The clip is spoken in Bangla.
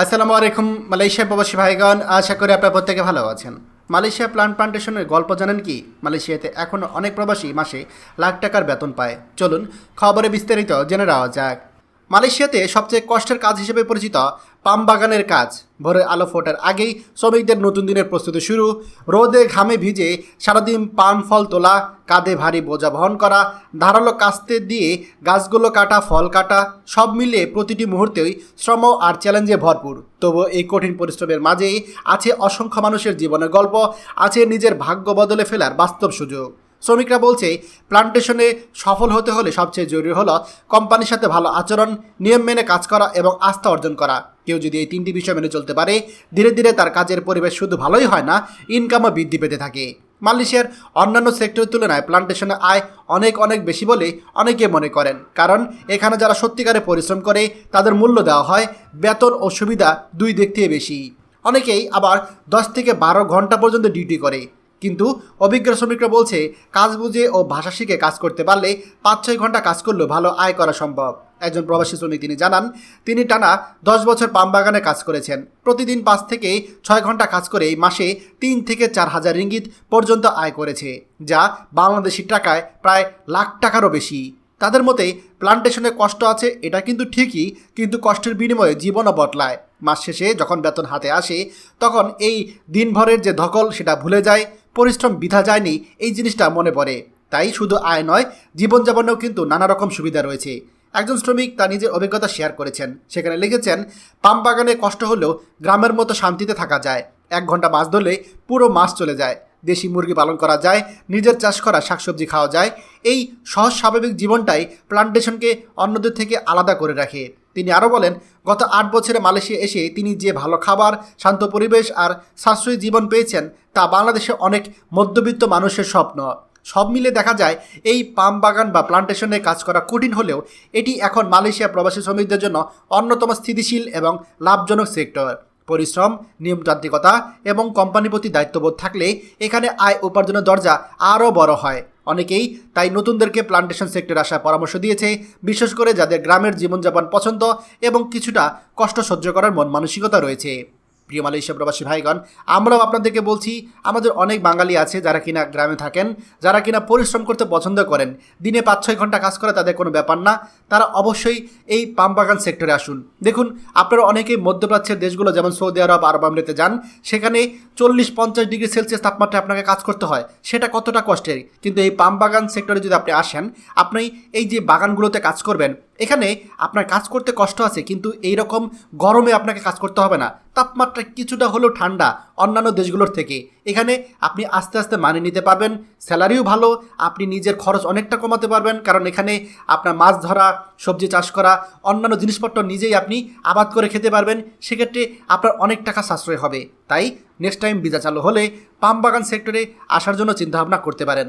আসসালামু আলাইকুম, মালয়েশিয়া প্রবাসী ভাইগণ। আশা করি আপনার প্রত্যেকে ভালো আছেন। মালয়েশিয়া প্লান্ট প্লান্টেশনের গল্প জানেন কি? মালয়েশিয়াতে এখনও অনেক প্রবাসী মাসে লাখ টাকার বেতন পায়। চলুন, খবরে বিস্তারিত জেনে নেওয়া যাক। মালয়েশিয়াতে সবচেয়ে কষ্টের কাজ হিসেবে পরিচিত পাম বাগানের কাজ। ভোরের আলো ফোটার আগেই শ্রমিকদের নতুন দিনের প্রস্তুতি শুরু। রোদে ঘামে ভিজে সারাদিন পাম ফল তোলা, কাঁধে ভারী বোঝা বহন করা, ধারালো কাস্তে দিয়ে গাছগুলো কাটা, ফল কাটা, সব মিলিয়ে প্রতিটি মুহূর্তেই শ্রম আর চ্যালেঞ্জে ভরপুর। তবু এই কঠিন পরিশ্রমের মাঝেই আছে অসংখ্য মানুষের জীবনের গল্প, আছে নিজের ভাগ্য বদলে ফেলার বাস্তব সুযোগ। শ্রমিকরা বলছে, প্লান্টেশনে সফল হতে হলে সবচেয়ে জরুরি হলো কোম্পানির সাথে ভালো আচরণ, নিয়ম মেনে কাজ করা এবং আস্থা অর্জন করা। কেউ যদি এই তিনটি বিষয় মেনে চলতে পারে, ধীরে ধীরে তার কাজের পরিবেশ শুধু ভালোই হয় না ইনকামও বৃদ্ধি পেতে থাকে। মালয়েশিয়ার অন্যান্য সেক্টরের তুলনায় প্লান্টেশনের আয় অনেক অনেক বেশি বলে অনেকে মনে করেন। কারণ এখানে যারা সত্যিকারে পরিশ্রম করে, তাদের মূল্য দেওয়া হয়, বেতন ও সুবিধা দুই দিক থেকে বেশি। অনেকেই আবার দশ থেকে বারো ঘণ্টা পর্যন্ত ডিউটি করে। কিন্তু অভিজ্ঞ শ্রমিকরা বলছে, কাজ বুঝে ও ভাষা শিখে কাজ করতে পারলে পাঁচ ছয় ঘণ্টা কাজ করলেও ভালো আয় করা সম্ভব। একজন প্রবাসী শ্রমিক তিনি জানান, তিনি টানা দশ বছর পাম বাগানে কাজ করেছেন। প্রতিদিন পাঁচ থেকে ছয় ঘণ্টা কাজ করে মাসে তিন থেকে চার হাজার রিঙ্গিত পর্যন্ত আয় করেছে, যা বাংলাদেশি টাকায় প্রায় লাখ টাকারও বেশি। তাদের মতে, প্লান্টেশনে কষ্ট আছে, এটা কিন্তু ঠিকই, কিন্তু কষ্টের বিনিময়ে জীবনও বদলায়। মাস শেষে যখন বেতন হাতে আসে, তখন এই দিনভরের যে ধকল, সেটা ভুলে যায়। পরিশ্রম বিধা যায়নি, এই জিনিসটা মনে পড়ে। তাই শুধু আয় নয়, জীবনযাপনেও কিন্তু নানা রকম সুবিধা রয়েছে। একজন শ্রমিক তার নিজের অভিজ্ঞতা শেয়ার করেছেন। সেখানে লিখেছেন, পাম বাগানে কষ্ট হলেও গ্রামের মতো শান্তিতে থাকা যায়। এক ঘণ্টা মাছ ধরলে পুরো মাস চলে যায়। দেশি মুরগি পালন করা যায়, নিজের চাষ করা শাকসবজি খাওয়া যায়। এই সহজ স্বাভাবিক জীবনটাই প্লান্টেশনকে অন্যদের থেকে আলাদা করে রাখে। তিনি আরও বলেন, গত আট বছরে মালয়েশিয়া এসে তিনি যে ভালো খাবার, শান্ত পরিবেশ আর সাশ্রয়ী জীবন পেয়েছেন, তা বাংলাদেশে অনেক মধ্যবিত্ত মানুষের স্বপ্ন। সব মিলে দেখা যায়, এই পাম বাগান বা প্লান্টেশনে কাজ করা কঠিন হলেও এটি এখন মালয়েশিয়া প্রবাসী শ্রমিকদের জন্য অন্যতম স্থিতিশীল এবং লাভজনক সেক্টর। পরিশ্রম, নিয়মতান্ত্রিকতা এবং কোম্পানির প্রতি দায়িত্ববোধ থাকলে এখানে আয় উপার্জনের দরজা আরও বড় হয়। অনেকেই তাই নতুনদেরকে প্লান্টেশন সেক্টরে আসার পরামর্শ দিয়েছে, বিশেষ করে যাদের গ্রামের জীবনযাপন পছন্দ এবং কিছুটা কষ্ট সহ্য করার মন মানসিকতা রয়েছে। প্রিয় মালয়েশিয়া প্রবাসী ভাইগণ, আমরাও আপনাদেরকে বলছি, আমাদের অনেক বাঙালি আছে যারা কিনা গ্রামে থাকেন, যারা কিনা পরিশ্রম করতে পছন্দ করেন, দিনে পাঁচ ছয় ঘণ্টা কাজ করা তাদের কোনো ব্যাপার না, তারা অবশ্যই এই পাম বাগান সেক্টরে আসুন। দেখুন, আপনারা অনেকেই মধ্যপ্রাচ্যের দেশগুলো, যেমন সৌদি আরব আরব আমিরাতে যান, সেখানে চল্লিশ পঞ্চাশ ডিগ্রি সেলসিয়াস তাপমাত্রায় আপনাকে কাজ করতে হয়, সেটা কতটা কষ্টের? কিন্তু এই পাম বাগান সেক্টরে যদি আপনি আসেন, আপনি এই যে বাগানগুলোতে কাজ করবেন এখানে আপনার কাজ করতে কষ্ট আছে, কিন্তু এই রকম গরমে আপনাকে কাজ করতে হবে না। তাপমাত্রা কিছুটা হলেও ঠান্ডা অন্যান্য দেশগুলোর থেকে। এখানে আপনি আস্তে আস্তে মানিয়ে নিতে পারবেন, স্যালারিও ভালো, আপনি নিজের খরচ অনেকটা কমাতে পারবেন, কারণ এখানে আপনার মাছ ধরা, সবজি চাষ করা, অন্যান্য জিনিসপত্র নিজেই আপনি আবাদ করে খেতে পারবেন, সেক্ষেত্রে আপনার অনেক টাকা সাশ্রয় হবে। তাই নেক্সট টাইম ভিসা চালু হলে পাম বাগান সেক্টরে আসার জন্য চিন্তাভাবনা করতে পারেন।